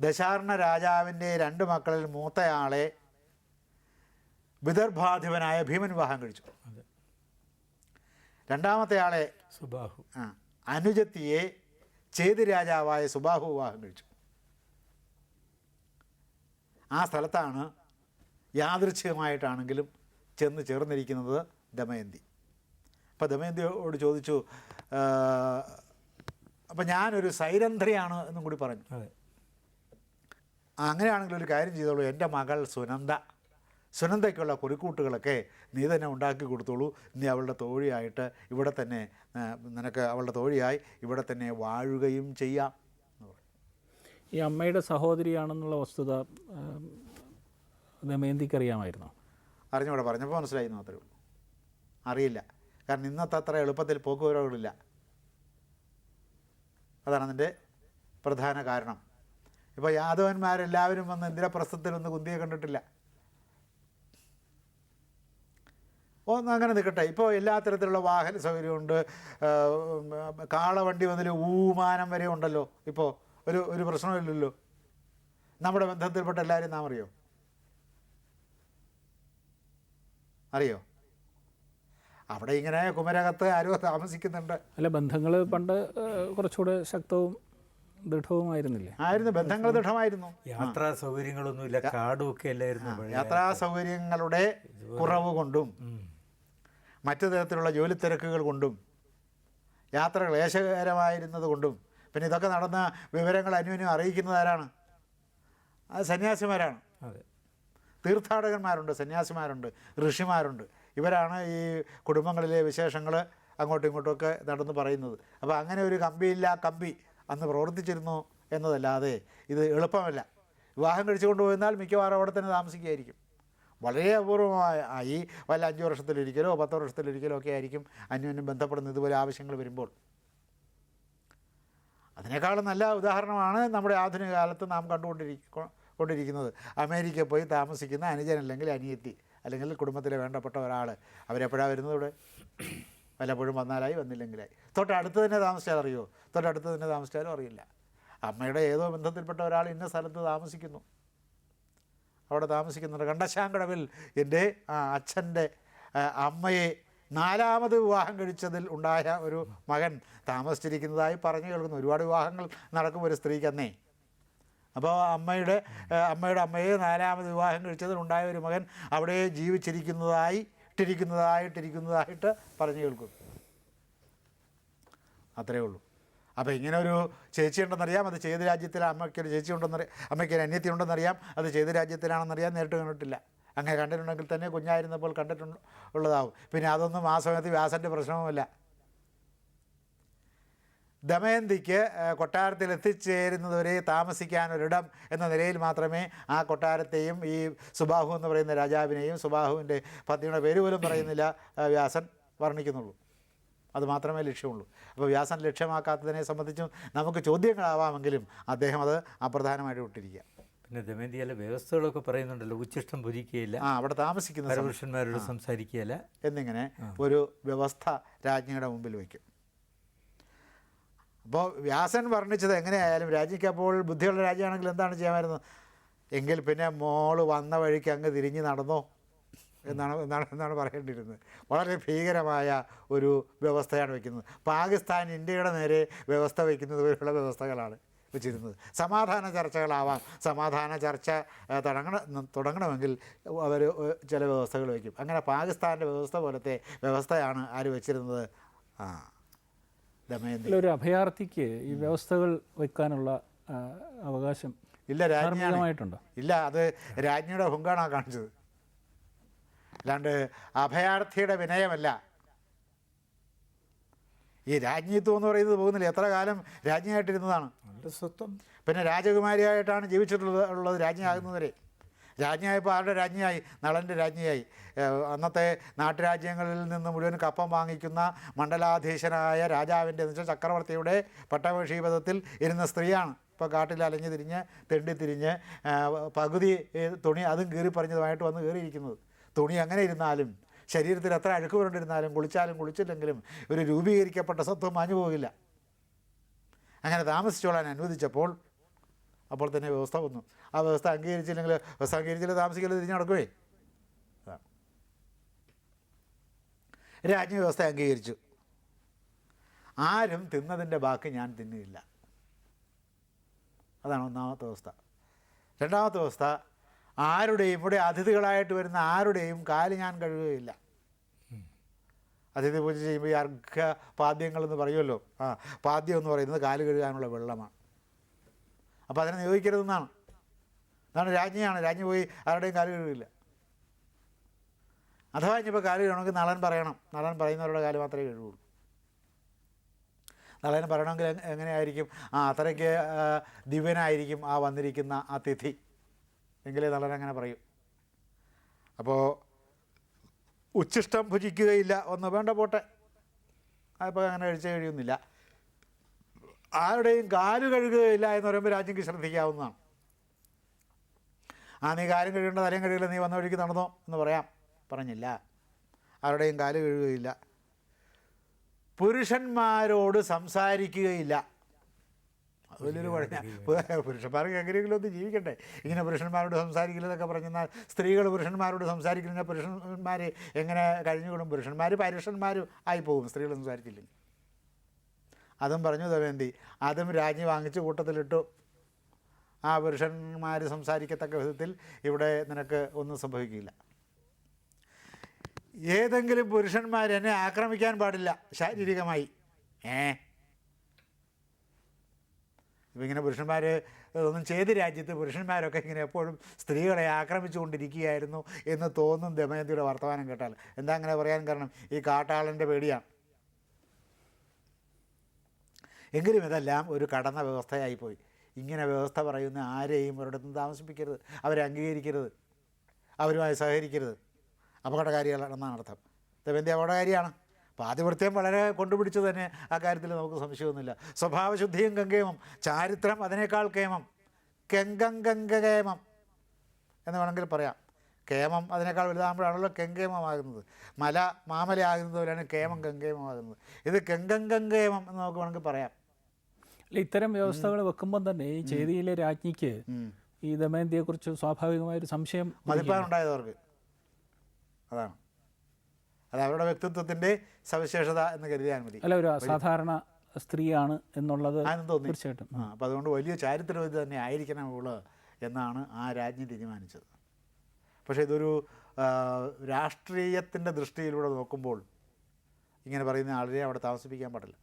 ദശാർണ രാജാവിന്റെ രണ്ട് മക്കളിൽ മൂത്തയാളെ വിദർഭാധിപനായ ഭീമൻ വിവാഹം കഴിച്ചു. രണ്ടാമത്തെ ആളെ സുബാഹു. ആ, അനുജത്തിയെ ചേതി രാജാവായ സുബാഹു വിവാഹം കഴിച്ചു. ആ സ്ഥലത്താണ് യാദൃച്ഛികമായിട്ടാണെങ്കിലും ചെന്ന് ചേർന്നിരിക്കുന്നത് ദമയന്തി. അപ്പോൾ ദമയന്തിയോട് ചോദിച്ചു അപ്പം ഞാനൊരു സൈരന്ധ്രയാണ് എന്നും കൂടി പറഞ്ഞു. അങ്ങനെയാണെങ്കിൽ ഒരു കാര്യം ചെയ്തോളൂ. എന്റെ മകൾ സുനന്ദ സുനന്ദയ്ക്കുള്ള കുറിക്കൂട്ടുകളൊക്കെ നീ തന്നെ ഉണ്ടാക്കി കൊടുത്തോളൂ. നീ അവളുടെ തോഴിയായിട്ട് ഇവിടെ തന്നെ നിനക്ക് അവളുടെ തോഴിയായി ഇവിടെ തന്നെ വാഴുകയും ചെയ്യാം ഈ അമ്മയുടെ സഹോദരിയാണെന്നുള്ള വസ്തുത ദമയന്തിക്ക് അറിയാമായിരുന്നു അറിഞ്ഞൂടെ പറഞ്ഞപ്പോൾ മനസ്സിലായി മാത്രമേ ഉള്ളൂ. അറിയില്ല. കാരണം ഇന്നത്തെ അത്ര എളുപ്പത്തിൽ പോക്കുവരവുകളില്ല അതാണ് അതിന്റെ പ്രധാന കാരണം. ഇപ്പോൾ യാദവന്മാരെല്ലാവരും വന്ന് ഇന്ദ്രപ്രസ്ഥത്തിൽ ഒന്ന് കുന്തിയെ കണ്ടിട്ടില്ല? ഒന്ന് അങ്ങനെ നിൽക്കട്ടെ ഇപ്പോൾ എല്ലാ തരത്തിലുള്ള വാഹന സൗകര്യമുണ്ട്. കാളവണ്ടി മുതൽ ഊമാനം വരെ ഉണ്ടല്ലോ. ഇപ്പോൾ ഒരു ഒരു പ്രശ്നമില്ലല്ലോ. നമ്മുടെ ബന്ധത്തിൽപ്പെട്ട എല്ലാവരും നാം അറിയോ? അറിയോ? അവിടെ ഇങ്ങനെ കുമരകത്ത് ആരോ താമസിക്കുന്നുണ്ട്. അല്ല ബന്ധങ്ങൾ പണ്ട് കുറച്ചുകൂടെ ശക്തവും ദൃഢവുമായിരുന്നില്ലേ? ആയിരുന്നു. ബന്ധങ്ങൾ ദൃഢമായിരുന്നു. യാത്രാ സൗകര്യങ്ങളൊന്നുമില്ല. കാടും ഒക്കെ അല്ലായിരുന്നു യാത്രാ സൗകര്യങ്ങളുടെ കുറവ് കൊണ്ടും. മറ്റു തരത്തിലുള്ള ജോലി തിരക്കുകൾ കൊണ്ടും യാത്ര ക്ലേശകരമായിരുന്നത് കൊണ്ടും പിന്നെ ഇതൊക്കെ നടന്ന വിവരങ്ങൾ അന്യോന്യം അറിയിക്കുന്നത് ആരാണ്? അത് സന്യാസിമാരാണ്. അതെ. തീർത്ഥാടകന്മാരുണ്ട് സന്യാസിമാരുണ്ട് ഋഷിമാരുണ്ട്. ഇവരാണ് ഈ കുടുംബങ്ങളിലെ വിശേഷങ്ങൾ അങ്ങോട്ടും ഇങ്ങോട്ടുമൊക്കെ നടന്ന് പറയുന്നത്. അപ്പോൾ അങ്ങനെ ഒരു കമ്പിയില്ല കമ്പി അന്ന് പ്രവർത്തിച്ചിരുന്നു എന്നതല്ലാതെ ഇത് എളുപ്പമല്ല. വിവാഹം കഴിച്ചു കൊണ്ടുപോയിരുന്നാൽ മിക്കവാറും അവിടെ തന്നെ താമസിക്കുകയായിരിക്കും. വളരെ അപൂർവമായ വല്ല അഞ്ച് വർഷത്തിലൊരിക്കലോ പത്ത് വർഷത്തിലൊരിക്കലോ ഒക്കെ ആയിരിക്കും അന്യോന്യം ബന്ധപ്പെടുന്ന ഇതുപോലെ ആവശ്യങ്ങൾ വരുമ്പോൾ. അതിനേക്കാളും നല്ല ഉദാഹരണമാണ് നമ്മുടെ ആധുനിക കാലത്ത് നാം കണ്ടുകൊണ്ടിരിക്ക കൊണ്ടിരിക്കുന്നത്. അമേരിക്കയിൽ പോയി താമസിക്കുന്ന അനുജൻ അല്ലെങ്കിൽ അനിയത്തി അല്ലെങ്കിൽ കുടുംബത്തിലെ വേണ്ടപ്പെട്ട ഒരാൾ അവരെപ്പോഴാണ് വരുന്നത് ഇവിടെ? വല്ലപ്പോഴും വന്നാലായി വന്നില്ലെങ്കിലായി. തൊട്ടടുത്ത് തന്നെ താമസിച്ചാൽ അറിയോ? തൊട്ടടുത്ത് തന്നെ താമസിച്ചാലും അറിയില്ല. അമ്മയുടെ ഏതോ ബന്ധത്തിൽപ്പെട്ട ഒരാൾ ഇന്ന സ്ഥലത്ത് താമസിക്കുന്നു. അവിടെ താമസിക്കുന്നുണ്ട്. കണ്ടശാങ്കടവിൽ എന്റെ അച്ഛന്റെ അമ്മയെ നാലാമത് വിവാഹം കഴിച്ചതിൽ ഉണ്ടായ ഒരു മകൻ താമസിച്ചിരിക്കുന്നതായി പറഞ്ഞു കേൾക്കുന്നു. ഒരുപാട് വിവാഹങ്ങൾ നടക്കും ഒരു സ്ത്രീക്ക് അന്നേ അപ്പോൾ അമ്മയുടെ അമ്മയുടെ അമ്മയെ നാലാമത് വിവാഹം കഴിച്ചതിൽ ഉണ്ടായ ഒരു മകൻ അവിടെ ജീവിച്ചിരിക്കുന്നതായി ഇട്ടിരിക്കുന്നതായിട്ടിരിക്കുന്നതായിട്ട് പറഞ്ഞു കേൾക്കും. അത്രയേ ഉള്ളൂ. അപ്പോൾ ഇങ്ങനെ ഒരു ചേച്ചി ഉണ്ടെന്നറിയാം അത് ചെയ്ത് രാജ്യത്തിലെ അമ്മയ്ക്കൊരു ചേച്ചി ഉണ്ടെന്നറിയാം അമ്മയ്ക്കൊരു അന്യത്തി ഉണ്ടെന്നറിയാം അത് ചെയ്ത് രാജ്യത്തിലാണെന്നറിയാം നേരിട്ട് കണ്ടിട്ടില്ല. അങ്ങനെ കണ്ടിട്ടുണ്ടെങ്കിൽ തന്നെ കുഞ്ഞായിരുന്നപ്പോൾ കണ്ടിട്ടുണ്ട് ഉള്ളതാവും. പിന്നെ അതൊന്നും ആ സമയത്ത് വ്യാസന്റെ പ്രശ്നവുമല്ല. ദമയന്തിക്ക് കൊട്ടാരത്തിൽ എത്തിച്ചേരുന്നതുവരെ താമസിക്കാൻ ഒരിടം എന്ന നിലയിൽ മാത്രമേ ആ കൊട്ടാരത്തെയും ഈ സുബാഹു എന്ന് പറയുന്ന രാജാവിനെയും സുബാഹുവിന്റെ പത്നിയുടെ പേര് പോലും പറയുന്നില്ല വ്യാസൻ വർണിക്കുന്നുള്ളൂ. അത് മാത്രമേ ലക്ഷ്യമുള്ളൂ. അപ്പോൾ വ്യാസൻ ലക്ഷ്യമാക്കാത്തതിനെ സംബന്ധിച്ചും നമുക്ക് ചോദ്യങ്ങളാവാമെങ്കിലും അദ്ദേഹം അത് അപ്രധാനമായിട്ട് വിട്ടിരിക്കുക പിന്നെ ദമയന്തിയല്ല വ്യവസ്ഥകളൊക്കെ പറയുന്നുണ്ടല്ലോ ഉച്ചിഷ്ടം ഭുജിക്കുകയില്ല ആ അവിടെ താമസിക്കുന്ന പുരുഷന്മാരോട് പരപുരുഷന്മാരോട് സംസാരിക്കുകയില്ല. എന്നിങ്ങനെ ഒരു വ്യവസ്ഥ രാജ്ഞിയുടെ മുമ്പിൽ വയ്ക്കും. അപ്പോൾ വ്യാസൻ വർണിച്ചത് എങ്ങനെയായാലും അപ്പോൾ ബുദ്ധിയുള്ള രാജ്യമാണെങ്കിൽ എന്താണ് ചെയ്യാമായിരുന്നത് എങ്കിൽ പിന്നെ മോൾ വന്ന വഴിക്ക് അങ്ങ് തിരിഞ്ഞ് നടന്നോ? എന്നാണ് എന്നാണ് എന്നാണ് പറയേണ്ടിയിരുന്നത്. വളരെ ഭീകരമായ ഒരു വ്യവസ്ഥയാണ് വയ്ക്കുന്നത്. പാകിസ്ഥാൻ ഇന്ത്യയുടെ നേരെ വ്യവസ്ഥ വയ്ക്കുന്നത് പോലുള്ള വ്യവസ്ഥകളാണ് വെച്ചിരുന്നത്. സമാധാന ചർച്ചകളാവാം. സമാധാന ചർച്ച തുടങ്ങണ തുടങ്ങണമെങ്കിൽ അവർ ചില വ്യവസ്ഥകൾ വയ്ക്കും. അങ്ങനെ പാകിസ്ഥാന്റെ വ്യവസ്ഥ പോലത്തെ വ്യവസ്ഥയാണ് ആര് വെച്ചിരുന്നത്? ആ. ദമയന്തി. ഒരു അഭയാർത്ഥിക്ക് ഈ വ്യവസ്ഥകൾ വെക്കാനുള്ള അവകാശം ഇല്ല രാജ്ഞിയായിട്ടുണ്ടോ ഇല്ല അത് രാജ്ഞിയുടെ ഹുങ്കാണോ കാണിച്ചത്. അല്ലാണ്ട് അഭയാർത്ഥിയുടെ വിനയമല്ല. ഈ രാജ്ഞിത്വം എന്ന് പറയുന്നത് പോകുന്നില്ല. എത്ര കാലം രാജ്ഞിയായിട്ടിരുന്നതാണ്? നല്ല സ്വത്വം. പിന്നെ രാജകുമാരിയായിട്ടാണ് ജീവിച്ചിട്ടുള്ളത് ഉള്ളത് രാജ്ഞിയാകുന്നവരെ രാജ്ഞിയായപ്പോൾ ആരുടെ രാജ്ഞിയായി? നളന്റെ രാജ്ഞിയായി. അന്നത്തെ നാട്ടുരാജ്യങ്ങളിൽ നിന്ന് മുഴുവൻ കപ്പം വാങ്ങിക്കുന്ന മണ്ഡലാധീശനായ രാജാവിന്റെ എന്ന് വെച്ചാൽ ചക്രവർത്തിയുടെ പട്ടമഷീപഥത്തിൽ ഇരുന്ന സ്ത്രീയാണ്. ഇപ്പോൾ കാട്ടിൽ അലഞ്ഞു തിരിഞ്ഞ് തെണ്ടി തിരിഞ്ഞ് പകുതി തുണി അതും കീറി പറഞ്ഞതുമായിട്ട് വന്ന് കയറിയിരിക്കുന്നത് തുണി അങ്ങനെ ഇരുന്നാലും ശരീരത്തിൽ എത്ര അഴുക്ക് പുരണ്ടിരുന്നാലും കുളിച്ചാലും കുളിച്ചില്ലെങ്കിലും ഒരു രൂപീകരിക്കപ്പെട്ട സത്വം മാഞ്ഞു പോകില്ല അങ്ങനെ താമസിച്ചോളാൻ അനുവദിച്ചപ്പോൾ അപ്പോൾ തന്നെ വ്യവസ്ഥ വന്നു. ആ വ്യവസ്ഥ അംഗീകരിച്ചില്ലെങ്കിൽ വ്യവസ്ഥ അംഗീകരിച്ചില്ല താമസിക്കില്ല തിരിഞ്ഞു നടക്കുവേ. അതാണ്. രാജ്ഞി വ്യവസ്ഥ അംഗീകരിച്ചു. ആരും തിന്നതിന്റെ ബാക്കി ഞാൻ തിന്നില്ല. അതാണ് ഒന്നാമത്തെ വ്യവസ്ഥ. രണ്ടാമത്തെ വ്യവസ്ഥ ആരുടെയും ഇവിടെ അതിഥികളായിട്ട് വരുന്ന ആരുടെയും കാൽ ഞാൻ കഴുകുകയില്ല. അതിഥി പൂജ ചെയ്യുമ്പോൾ ഈ അർഘ പാദ്യങ്ങൾ എന്ന് പറയുമല്ലോ. ആ പാദ്യം എന്ന് പറയുന്നത് കാൽ കഴുകാനുള്ള വെള്ളമാണ്. അപ്പോൾ അതിനെ നിയോഗിക്കരുതെന്നാണ്. അതാണ് രാജ്ഞിയാണ്. രാജ്ഞി പോയി ആരുടെയും കാൽ കഴുകില്ല. അഥവാ ഇനിയിപ്പോൾ കാൽ കഴുകണമെങ്കിൽ നളൻ പറയണം. നളൻ പറയുന്നവരുടെ കാൽ മാത്രമേ കഴുകുള്ളൂ. നളൻ പറയണമെങ്കിൽ എങ്ങനെയായിരിക്കും? ആ അത്രയ്ക്ക് ദിവ്യനായിരിക്കും ആ വന്നിരിക്കുന്ന ആ തിഥി. എങ്കിലേ നളൻ അങ്ങനെ പറയും. അപ്പോൾ ഉച്ഛിഷ്ടം ഭുജിക്കുകയില്ല. ഒന്ന് വേണ്ട പോട്ടെ. അതിപ്പോൾ അങ്ങനെ കഴിച്ച് കഴിയുന്നില്ല. ആരുടെയും കാൽ കഴുകുകയില്ല എന്ന് പറയുമ്പോൾ രാജ്ഞിക്ക് ശ്രദ്ധിക്കാവുന്നതാണ്. ആ നീ കാലും കഴുകേണ്ട തലയും കഴുകില്ല നീ വന്ന വഴിക്ക് നടന്നോ എന്ന് പറയാം. പറഞ്ഞില്ല. ആരുടെയും കാൽ കഴുകുകയില്ല. പുരുഷന്മാരോട് സംസാരിക്കുകയില്ല. അത് വലിയൊരു കുഴഞ്ഞ പുരുഷന്മാർക്ക് എങ്ങനെയെങ്കിലും ഒന്ന് ജീവിക്കട്ടെ. ഇങ്ങനെ പുരുഷന്മാരോട് സംസാരിക്കില്ലെന്നൊക്കെ പറഞ്ഞാൽ സ്ത്രീകൾ പുരുഷന്മാരോട് സംസാരിക്കുന്ന പുരുഷന്മാർ എങ്ങനെ കഴിഞ്ഞുകൂടും? പുരുഷന്മാർ പരുഷന്മാരും ആയിപ്പോകും. സ്ത്രീകൾ സംസാരിച്ചില്ലെങ്കിൽ. അതും പറഞ്ഞു ദമയന്തി അതും രാജ്ഞി വാങ്ങിച്ച് കൂട്ടത്തിലിട്ടു. ആ പുരുഷന്മാർ സംസാരിക്കത്തക്ക വിധത്തിൽ ഇവിടെ നിനക്ക് ഒന്നും സംഭവിക്കില്ല. ഏതെങ്കിലും പുരുഷന്മാർ എന്നെ ആക്രമിക്കാൻ പാടില്ല. ശാരീരികമായി. ഏ? ഇപ്പം ഇങ്ങനെ പുരുഷന്മാർ ഒന്നും ചെയ്ത് രാജ്യത്ത് പുരുഷന്മാരൊക്കെ ഇങ്ങനെ എപ്പോഴും സ്ത്രീകളെ ആക്രമിച്ചുകൊണ്ടിരിക്കുകയായിരുന്നു എന്ന് തോന്നും ദമയന്തിയുടെ വർത്തമാനം കേട്ടാൽ. എന്താ അങ്ങനെ പറയാൻ കാരണം? ഈ കാട്ടാളന്റെ പേടിയാണ് എങ്കിലും ഇതെല്ലാം ഒരു കടന്ന വ്യവസ്ഥയായിപ്പോയി. ഇങ്ങനെ വ്യവസ്ഥ പറയുന്ന ആരെയും ഒരിടത്തും താമസിപ്പിക്കരുത്. അവരെ അംഗീകരിക്കരുത്. അവരുമായി സഹകരിക്കരുത്. അപകടകാരികളാണെന്നാണ് അർത്ഥം. ദമയന്തി അപകടകാരിയാണ്? ആദിവൃത്യം വളരെ കൊണ്ടുപിടിച്ചു തന്നെ ആ കാര്യത്തിൽ നമുക്ക് സംശയമൊന്നുമില്ല. സ്വഭാവശുദ്ധിയും ഗംഗേമം ചാരിത്രം അതിനേക്കാൾ കേമം. കെങ്കം ഗംഗകേമം എന്ന് വേണമെങ്കിൽ പറയാം. കേമം അതിനേക്കാൾ വലുതാകുമ്പോഴാണല്ലോ കെങ്കേമമാകുന്നത്. മല മാമലയാകുന്നത് പോലെയാണ് കേമം ഗംഗേമമാകുന്നത്. ഇത് കെങ്കം ഗംഗേമം എന്ന് നമുക്ക് വേണമെങ്കിൽ പറയാം. അല്ല ഇത്തരം വ്യവസ്ഥകൾ വെക്കുമ്പോൾ തന്നെ ഈ ചേതിയിലെ രാജ്ഞിക്ക് ഈ ദമയന്തിയെ കുറിച്ച് സ്വാഭാവികമായൊരു സംശയം മതിപ്പാനുണ്ടായത് അവർക്ക് അതാണ്. അത് അവരുടെ വ്യക്തിത്വത്തിന്റെ സവിശേഷത എന്ന് കരുതിയാൽ മതി. അല്ല ഒരു അസാധാരണ സ്ത്രീയാണ് എന്നുള്ളത് തീർച്ചയായിട്ടും. അപ്പം അതുകൊണ്ട് വലിയ ചാരിത്രവിധി തന്നെ ആയിരിക്കണം ഇവൾ എന്നാണ് ആ രാജ്ഞി തീരുമാനിച്ചത്. പക്ഷേ ഇതൊരു രാഷ്ട്രീയത്തിന്റെ രാഷ്ട്രീയത്തിന്റെ ദൃഷ്ടിയിലൂടെ നോക്കുമ്പോൾ ഇങ്ങനെ പറയുന്ന ആളിനെ അവിടെ താമസിപ്പിക്കാൻ പാടില്ല.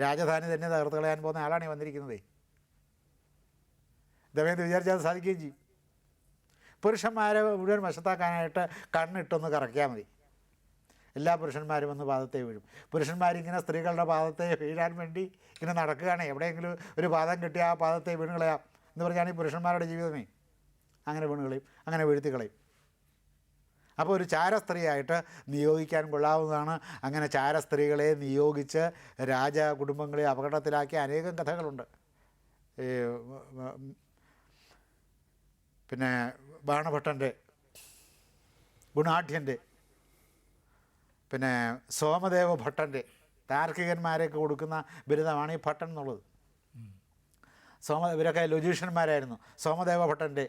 രാജധാനി തന്നെ തകർത്ത് കളയാൻ പോകുന്ന ആളാണ് വന്നിരിക്കുന്നത്. ദമയന്തി വിചാരിച്ചാൽ സാധിക്കുകയും ചെയ്യും. പുരുഷന്മാരെ മുഴുവൻ വശത്താക്കാനായിട്ട് കണ്ണിട്ടൊന്ന് കറക്കിയാൽ മതി. എല്ലാ പുരുഷന്മാരും ഒന്ന് പാദത്തെ വീഴും. പുരുഷന്മാരിങ്ങനെ സ്ത്രീകളുടെ പാദത്തെ വീഴാൻ വേണ്ടി ഇങ്ങനെ നടക്കുകയാണ്. എവിടെയെങ്കിലും ഒരു പാദം കിട്ടിയാൽ ആ പാദത്തെ വീണ് കളയാം എന്ന് പറഞ്ഞാണ് ഈ പുരുഷന്മാരുടെ ജീവിതമേ. അങ്ങനെ വീണ് കളയും അങ്ങനെ വീഴ്ത്തി കളയും. അപ്പോൾ ഒരു ചാരസ്ത്രീയായിട്ട് നിയോഗിക്കാൻ കൊള്ളാവുന്നതാണ്. അങ്ങനെ ചാരസ്ത്രീകളെ നിയോഗിച്ച് രാജ കുടുംബങ്ങളെ അപകടത്തിലാക്കിയ അനേകം കഥകളുണ്ട്. ഈ പിന്നെ ബാണഭട്ടന്റെ ഗുണാഠ്യന്റെ പിന്നെ സോമദേവ ഭട്ടന്റെ താർക്കികന്മാരെയൊക്കെ കൊടുക്കുന്ന ബിരുദമാണ് ഈ ഭട്ടൻ എന്നുള്ളത്. സോമ ഇവരൊക്കെ ലൊജീഷ്യന്മാരായിരുന്നു. സോമദേവ ഭട്ടന്റെ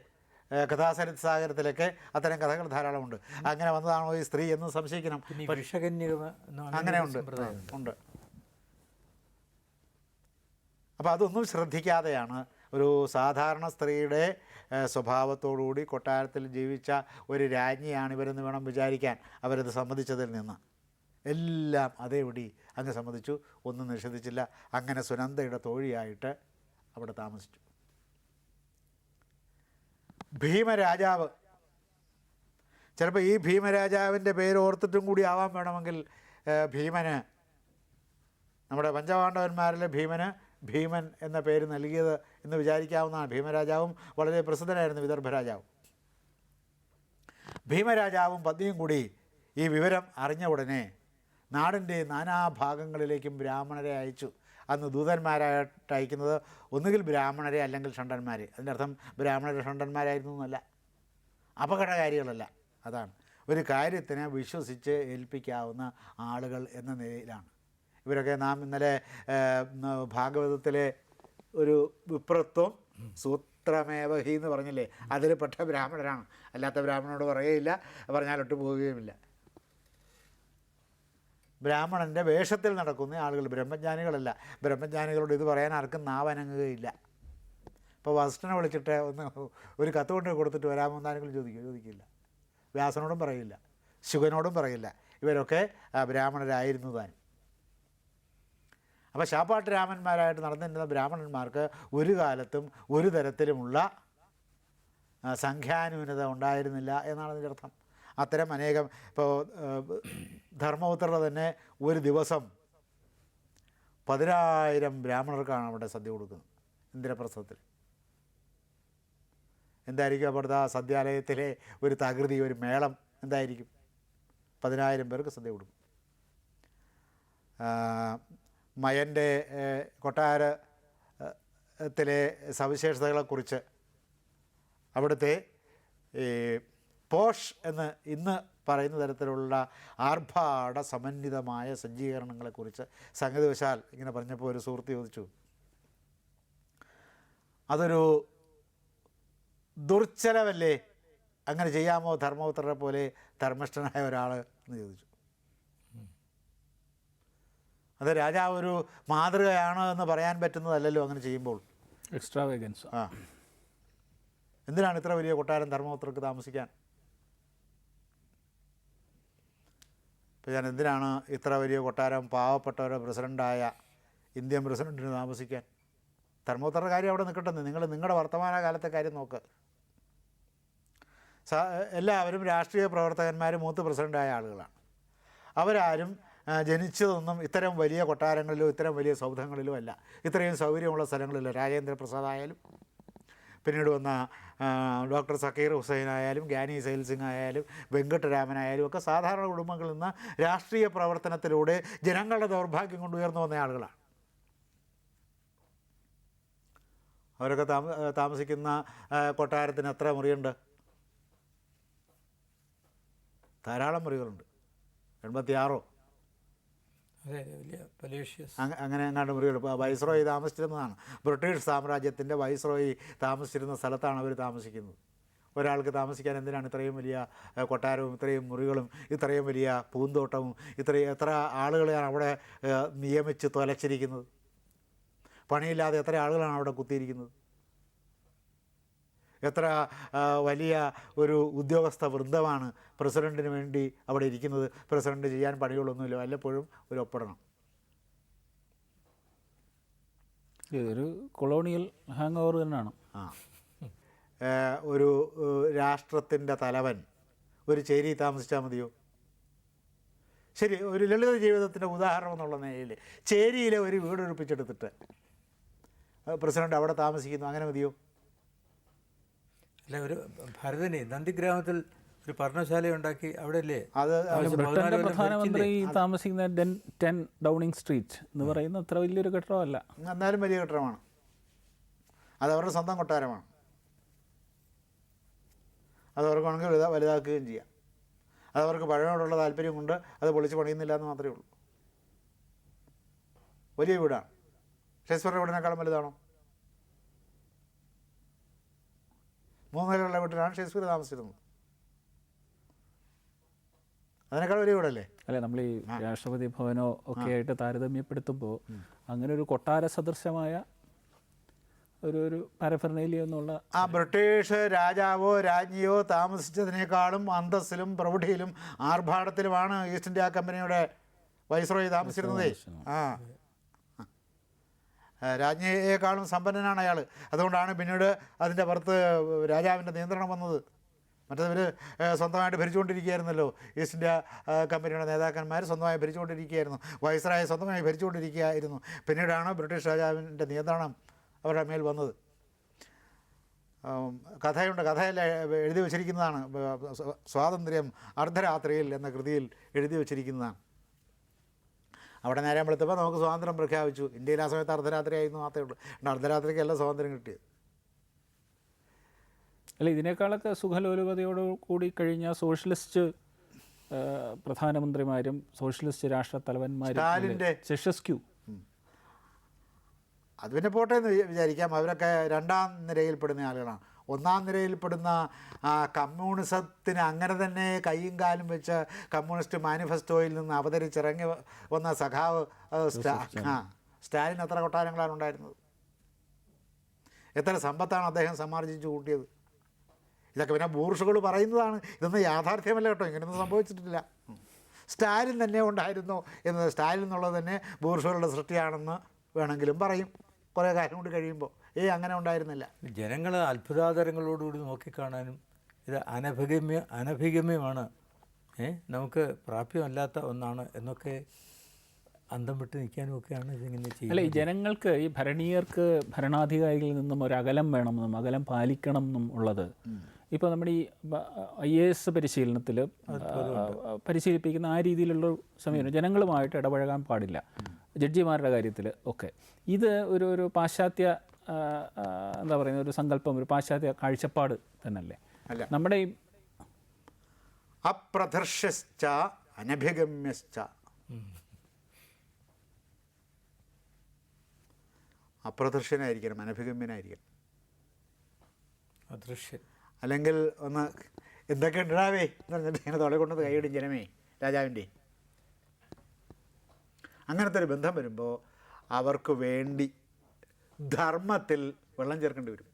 കഥാസരിത് സാഗരത്തിലൊക്കെ അത്തരം കഥകൾ ധാരാളമുണ്ട്. അങ്ങനെ വന്നതാണോ ഈ സ്ത്രീ എന്ന് സംശയിക്കണം. അങ്ങനെ ഉണ്ട്. ഉണ്ട്. അപ്പോൾ അതൊന്നും ശ്രദ്ധിക്കാതെയാണ് ഒരു സാധാരണ സ്ത്രീയുടെ സ്വഭാവത്തോടുകൂടി കൊട്ടാരത്തിൽ ജീവിച്ച ഒരു രാജ്ഞിയാണ് ഇവരെന്ന് വേണം വിചാരിക്കാൻ അവരത് സമ്മതിച്ചതിൽ നിന്ന്. എല്ലാം അതേപടി അങ്ങ് സമ്മതിച്ചു. ഒന്നും നിഷേധിച്ചില്ല. അങ്ങനെ സുനന്ദയുടെ തോഴിയായിട്ട് അവിടെ താമസിച്ചു. ഭീമരാജാവ്. ചിലപ്പോൾ ഈ ഭീമരാജാവിന്റെ പേര് ഓർത്തിട്ടും കൂടി ആവാൻ വേണമെങ്കിൽ ഭീമന് നമ്മുടെ പഞ്ചപാണ്ഡവന്മാരിലെ ഭീമന് ഭീമൻ എന്ന പേര് നൽകിയത് എന്ന് വിചാരിക്കാവുന്നതാണ്. ഭീമരാജാവും വളരെ പ്രസിദ്ധനായിരുന്നു വിദർഭരാജാവും. ഭീമരാജാവും പത്നിയും കൂടി ഈ വിവരം അറിഞ്ഞ ഉടനെ നാടിന്റെ നാനാഭാഗങ്ങളിലേക്കും ബ്രാഹ്മണരെ അയച്ചു. അന്ന് ദൂതന്മാരായിട്ട് അയക്കുന്നത് ഒന്നുകിൽ ബ്രാഹ്മണരെ അല്ലെങ്കിൽ ഷണ്ടന്മാരെ. അതിന്റെ അർത്ഥം ബ്രാഹ്മണരെ ഷണ്ടന്മാരായിരുന്നു എന്നല്ല. അപകടകാരികളല്ല. അതാണ്. ഒരു കാര്യത്തിനെ വിശ്വസിച്ച് ഏൽപ്പിക്കാവുന്ന ആളുകൾ എന്ന നിലയിലാണ്. ഇവരൊക്കെ നാം ഇന്നലെ ഭാഗവതത്തിലെ ഒരു വിപ്രത്വം സൂത്രമേവഹി എന്ന് പറഞ്ഞില്ലേ? അതിൽ പെട്ട ബ്രാഹ്മണരാണ്. അല്ലാത്ത ബ്രാഹ്മണനോട് പറയുകയില്ല. പറഞ്ഞാലൊട്ട് പോവുകയുമില്ല ബ്രാഹ്മണന്റെ വേഷത്തിൽ നടക്കുന്ന ആളുകൾ ബ്രഹ്മജ്ഞാനികളല്ല. ബ്രഹ്മജ്ഞാനികളോട് ഇത് പറയാൻ ആർക്കും നാവനങ്ങുകയില്ല. ഇപ്പോൾ വസിഷ്ഠനെ വിളിച്ചിട്ട് ഒന്ന് ഒരു കത്ത് കൊണ്ട് കൊടുത്തിട്ട് വരാമോ എന്നാരെങ്കിലും ചോദിക്കുക ചോദിക്കില്ല. വ്യാസനോടും പറയില്ല. ശുഗനോടും പറയില്ല. ഇവരൊക്കെ ബ്രാഹ്മണരായിരുന്നു താൻ. അപ്പോൾ ശാപ്പാട്ട് രാമന്മാരായിട്ട് നടന്നിരുന്ന ബ്രാഹ്മണന്മാർക്ക് ഒരു കാലത്തും ഒരു തരത്തിലുമുള്ള സംഖ്യാന്യൂനത ഉണ്ടായിരുന്നില്ല എന്നാണ് അതിന്റെ അർത്ഥം. അത്തരം അനേകം ഇപ്പോൾ ധർമ്മപുത്രയുടെ തന്നെ ഒരു ദിവസം പതിനായിരം ബ്രാഹ്മണർക്കാണ് അവിടെ സദ്യ കൊടുക്കുന്നത് ഇന്ദ്രപ്രസ്ഥത്തിൽ. എന്തായിരിക്കും അവിടുത്തെ ആ സദ്യാലയത്തിലെ ഒരു തകൃതി ഒരു മേളം എന്തായിരിക്കും? പതിനായിരം പേർക്ക് സദ്യ കൊടുക്കും. മയന്റെ കൊട്ടാരത്തിലെ സവിശേഷതകളെക്കുറിച്ച് അവിടുത്തെ പോഷ് എന്ന് ഇന്ന് പറയുന്ന തരത്തിലുള്ള ആർഭാട സമന്വിതമായ സജ്ജീകരണങ്ങളെക്കുറിച്ച് സംഗതിവശാൽ ഇങ്ങനെ പറഞ്ഞപ്പോൾ ഒരു സുഹൃത്ത് ചോദിച്ചു. അതൊരു ദുർച്ചലവല്ലേ അങ്ങനെ ചെയ്യാമോ? ധർമ്മപുത്രരെ പോലെ ധർമ്മിഷ്ഠനായ ഒരാൾ എന്ന് ചോദിച്ചു. അത് രാജാവ് ഒരു മാതൃകയാണ് എന്ന് പറയാൻ പറ്റുന്നതല്ലല്ലോ അങ്ങനെ ചെയ്യുമ്പോൾ. എക്സ്ട്രാ വേഗൻസ് ആ. എന്തിനാണ് ഇത്ര വലിയ കൊട്ടാരം ധർമ്മപുത്രർക്ക് താമസിക്കാൻ? ഇപ്പം ഞാൻ എന്തിനാണ് ഇത്ര വലിയ കൊട്ടാരം പാവപ്പെട്ടവരുടെ പ്രസിഡന്റായ ഇന്ത്യൻ പ്രസിഡന്റിന് താമസിക്കാൻ? ധർമ്മപുത്രയുടെ കാര്യം അവിടെ നിൽക്കട്ടെ നിങ്ങൾ നിങ്ങളുടെ വർത്തമാന കാലത്തെ കാര്യം നോക്ക്. എല്ലാവരും രാഷ്ട്രീയ പ്രവർത്തകന്മാർ മൂത്ത് പ്രസിഡന്റായ ആളുകളാണ്. അവരാരും ജനിച്ചതൊന്നും ഇത്തരം വലിയ കൊട്ടാരങ്ങളിലോ ഇത്തരം വലിയ സൗധങ്ങളിലോ അല്ല. ഇത്രയും സൗകര്യമുള്ള സ്ഥലങ്ങളിലോ രാജേന്ദ്രപ്രസാദ് ആയാലും പിന്നീട് വന്ന ഡോക്ടർ സക്കീർ ഹുസൈൻ ആയാലും ഗ്യാനി സൈൽ സിംഗ് ആയാലും വെങ്കട്ടരാമനായാലും ഒക്കെ സാധാരണ കുടുംബങ്ങളിൽ നിന്ന് രാഷ്ട്രീയ പ്രവർത്തനത്തിലൂടെ ജനങ്ങളുടെ ദൗർഭാഗ്യം കൊണ്ട് ഉയർന്നു വന്ന ആളുകളാണ്. അവരൊക്കെ താമ താമസിക്കുന്ന കൊട്ടാരത്തിന് എത്ര മുറിയുണ്ട്? ധാരാളം മുറികളുണ്ട്. എൺപത്തി ആറോ വലിയ അങ്ങനെ എങ്ങാണ്ട് മുറികൾ. വൈസ്രോയി താമസിച്ചിരുന്നതാണ്. ബ്രിട്ടീഷ് സാമ്രാജ്യത്തിന്റെ വൈസ്രോയി താമസിച്ചിരുന്ന സ്ഥലത്താണ് അവർ താമസിക്കുന്നത്. ഒരാൾക്ക് താമസിക്കാൻ എന്തിനാണ് ഇത്രയും വലിയ കൊട്ടാരവും ഇത്രയും മുറികളും ഇത്രയും വലിയ പൂന്തോട്ടവും ഇത്രയും എത്ര ആളുകളെയാണ് അവിടെ നിയമിച്ച് തൊലച്ചിരിക്കുന്നത്? പണിയില്ലാതെ എത്ര ആളുകളാണ് അവിടെ കുത്തിയിരിക്കുന്നത്? എത്ര വലിയ ഒരു ഉദ്യോഗസ്ഥ വൃന്ദമാണ് പ്രസിഡന്റിന് വേണ്ടി അവിടെ ഇരിക്കുന്നത്. പ്രസിഡന്റ് ചെയ്യാൻ പണികളൊന്നുമില്ല. വല്ലപ്പോഴും ഒരു ഒപ്പിടണം. ഇതൊരു കൊളോണിയൽ ഹാങ് ഓവർ തന്നെയാണ്. ആ. ഒരു രാഷ്ട്രത്തിന്റെ തലവൻ. ഒരു ചേരി താമസിച്ചാൽ മതിയോ? ശരി ഒരു ലളിത ജീവിതത്തിന്റെ ഉദാഹരണം എന്നുള്ള നിലയിൽ ചേരിയിലെ ഒരു വീട് ഒഴിപ്പിച്ചെടുത്തിട്ട് പ്രസിഡന്റ് അവിടെ താമസിക്കുന്നു. അങ്ങനെ മതിയോ? അല്ല ഒരു ഭരതനെ നന്ദിഗ്രാമത്തിൽ ഒരു പർണശാല ഉണ്ടാക്കി അവിടെ അല്ലേ അത് ബ്രിട്ടന്റെ പ്രധാനമന്ത്രി താമസിക്കുന്ന ഡെൻ ടെൻ ഡൗണിങ് സ്ട്രീറ്റ് എന്ന് പറയുന്ന അത്ര വലിയൊരു കെട്ടിടമല്ല. എന്നാലും വലിയ കെട്ടിടമാണ്. അത് അവരുടെ സ്വന്തം കൊട്ടാരമാണ്. അത് അവർക്ക് വേണമെങ്കിൽ വലുതാ വലുതാക്കുകയും ചെയ്യാം. അത് അവർക്ക് പഴയോടുള്ള താല്പര്യം കൊണ്ട് അത് പൊളിച്ച് പണിയുന്നില്ല എന്ന് മാത്രമേ ഉള്ളൂ. വലിയ വീടാണ്. ഷേക്സ്പിയറുടെ വീടിനേക്കാളും വലുതാണോ? മൂന്ന് നിലയുള്ള വീട്ടിലാണ് ഷേക്സ്പിയർ താമസിച്ചിരുന്നത്. അതിനേക്കാൾ വലിയ വീടല്ലേ അല്ലെ നമ്മൾ ഈ രാഷ്ട്രപതി ഭവനോ ഒക്കെ ആയിട്ട് താരതമ്യപ്പെടുത്തുമ്പോൾ അങ്ങനെ ഒരു കൊട്ടാര സദൃശമായ ഒരു ഒരു പാരഫെർണേലിയ എന്നുള്ള ആ ബ്രിട്ടീഷ് രാജാവോ രാജ്ഞിയോ താമസിച്ചതിനേക്കാളും അന്തസ്സിലും പ്രൗഢിയിലും ആർഭാടത്തിലുമാണ് ഈസ്റ്റ് ഇന്ത്യ കമ്പനിയുടെ വൈസ്രോയി താമസിച്ചിരുന്നതേ. ആ, രാജ്ഞിയേക്കാളും സമ്പന്നനാണ് അയാൾ അതുകൊണ്ടാണ് പിന്നീട് അതിന്റെ പുറത്ത് രാജാവിന്റെ നിയന്ത്രണം വന്നത്. മറ്റേവർ സ്വന്തമായിട്ട് ഭരിച്ചുകൊണ്ടിരിക്കുകയായിരുന്നല്ലോ. ഈസ്റ്റ് ഇന്ത്യ കമ്പനിയുടെ നേതാക്കന്മാർ സ്വന്തമായി ഭരിച്ചുകൊണ്ടിരിക്കുകയായിരുന്നു. വൈസ്രായ സ്വന്തമായി ഭരിച്ചുകൊണ്ടിരിക്കുകയായിരുന്നു. പിന്നീടാണ് ബ്രിട്ടീഷ് രാജാവിന്റെ നിയന്ത്രണം അവരുടെ മേൽ വന്നത്. കഥയുണ്ട്. കഥയല്ല എഴുതി വച്ചിരിക്കുന്നതാണ്. സ്വാതന്ത്ര്യം അർദ്ധരാത്രിയിൽ എന്ന കൃതിയിൽ എഴുതി വച്ചിരിക്കുന്നതാണ്. അവിടെ നേരം വെളുത്തപ്പോൾ നമുക്ക് സ്വാതന്ത്ര്യം പ്രഖ്യാപിച്ചു. ഇന്ത്യയിൽ ആ സമയത്ത് അർദ്ധരാത്രി ആയിരുന്നു മാത്രമേ ഉള്ളൂ. അർദ്ധരാത്രിക്ക് അർദ്ധരാത്രിക്കല്ല സ്വാതന്ത്ര്യം കിട്ടിയത്. അല്ല ഇതിനേക്കാളൊക്കെ സുഖലോലുപതയോട് കൂടി കഴിഞ്ഞ സോഷ്യലിസ്റ്റ് പ്രധാനമന്ത്രിമാരും സോഷ്യലിസ്റ്റ് രാഷ്ട്ര തലവന്മാരും ചെഷസ്ക്യൂ. അത് പിന്നെ പോട്ടെ എന്ന് വിചാരിക്കാം. അവരൊക്കെ രണ്ടാം നിരയിൽപ്പെടുന്ന ആളുകളാണ്. ഒന്നാം നിരയിൽപ്പെടുന്ന കമ്മ്യൂണിസത്തിന് അങ്ങനെ തന്നെ കൈയും കാലും വെച്ച് കമ്മ്യൂണിസ്റ്റ് മാനിഫെസ്റ്റോയിൽ നിന്ന് അവതരിച്ചിറങ്ങി വന്ന സഖാവ് സ്റ്റാ ആ സ്റ്റാലിൻ എത്ര കൊട്ടാരങ്ങളാണ് ഉണ്ടായിരുന്നത്? എത്ര സമ്പത്താണ് അദ്ദേഹം സമ്മാർജിച്ചു കൂട്ടിയത്? ഇതൊക്കെ പിന്നെ ബൂർഷുകൾ പറയുന്നതാണ്. ഇതൊന്നും യാഥാർത്ഥ്യമല്ല കേട്ടോ. ഇങ്ങനെയൊന്നും സംഭവിച്ചിട്ടില്ല. സ്റ്റാലിൻ തന്നെ ഉണ്ടായിരുന്നു എന്നത് സ്റ്റാലിൻ എന്നുള്ളത് തന്നെ ബൂർഷുകളുടെ സൃഷ്ടിയാണെന്ന് വേണമെങ്കിലും പറയും. കുറേ കാലം കൊണ്ട് കഴിയുമ്പോൾ. ഏയ് അങ്ങനെ ഉണ്ടായിരുന്നില്ല. ജനങ്ങൾ അത്ഭുതാതരങ്ങളോടുകൂടി നോക്കിക്കാണാനും ഇത് അനഭിഗമ്യ അനഭിഗമ്യമാണ്. ഏ നമുക്ക് പ്രാപ്യമല്ലാത്ത ഒന്നാണ് എന്നൊക്കെ അന്തം വിട്ട് നിൽക്കാനും ഒക്കെയാണ് ഇതിങ്ങനെ അല്ല ചെയ്യുന്നത് ഈ ജനങ്ങൾക്ക് ഈ ഭരണീയർക്ക് ഭരണാധികാരികളിൽ നിന്നും ഒരു അകലം വേണമെന്നും അകലം പാലിക്കണം എന്നും ഉള്ളത് ഇപ്പോൾ നമ്മുടെ ഈ ഐ എ എസ് പരിശീലനത്തിൽ പരിശീലിപ്പിക്കുന്ന ആ രീതിയിലുള്ള സമയം സമീപനം ജനങ്ങളുമായിട്ട് ഇടപഴകാൻ പാടില്ല. ജഡ്ജിമാരുടെ കാര്യത്തിൽ ഒക്കെ. ഇത് ഒരു ഒരു പാശ്ചാത്യ എന്താ പറയുന്നത് ഒരു സങ്കല്പം ഒരു പാശ്ചാത്യ കാഴ്ചപ്പാട് തന്നെയല്ലേ? അല്ല. നമ്മുടെ ഈ അപ്രദർശ്യശ്ച അനഭിഗമ്യശ്ച. അപ്രദർശനായിരിക്കണം അനഭിഗമ്യനായിരിക്കണം. അദൃശ്യൻ. അല്ലെങ്കിൽ ഒന്ന് എന്തൊക്കെ ഉണ്ടാവേ എന്ന് പറഞ്ഞിട്ട് ഇങ്ങനെ തൊളെ കൊണ്ടത് കൈയിടും ജനമേ രാജാവിന്റെ. അങ്ങനത്തെ ഒരു ബന്ധം വരുമ്പോൾ അവർക്ക് വേണ്ടി ധർമ്മത്തിൽ വെള്ളം ചേർക്കേണ്ടി വരും